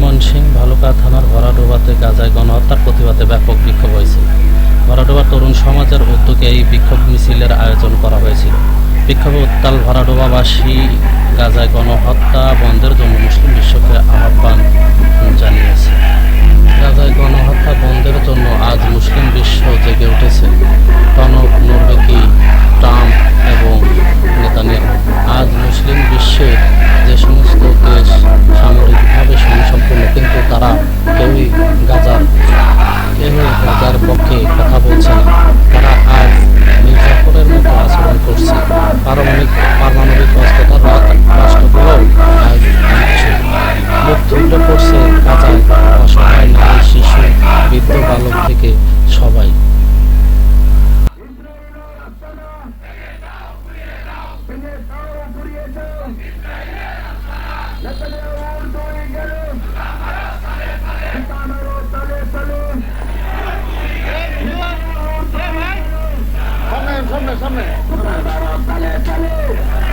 ময়মনসিংহ ভালুকা থানার ভরাডোবাতে গাজায় গণহত্যার প্রতিবাদে ব্যাপক বিক্ষোভ হয়েছে। ভরাডোবা তরুণ সমাজের উদ্যোগে এই বিক্ষোভ মিছিলের আয়োজন করা হয়েছিল। বিক্ষোভে উত্তাল ভরাডোবাবাসী গাজায় গণহত্যা বন্ধের জন্য মুসলিম বিশ্বকে আহ্বান সামনে সামনে সামনে ইব্রাহিমের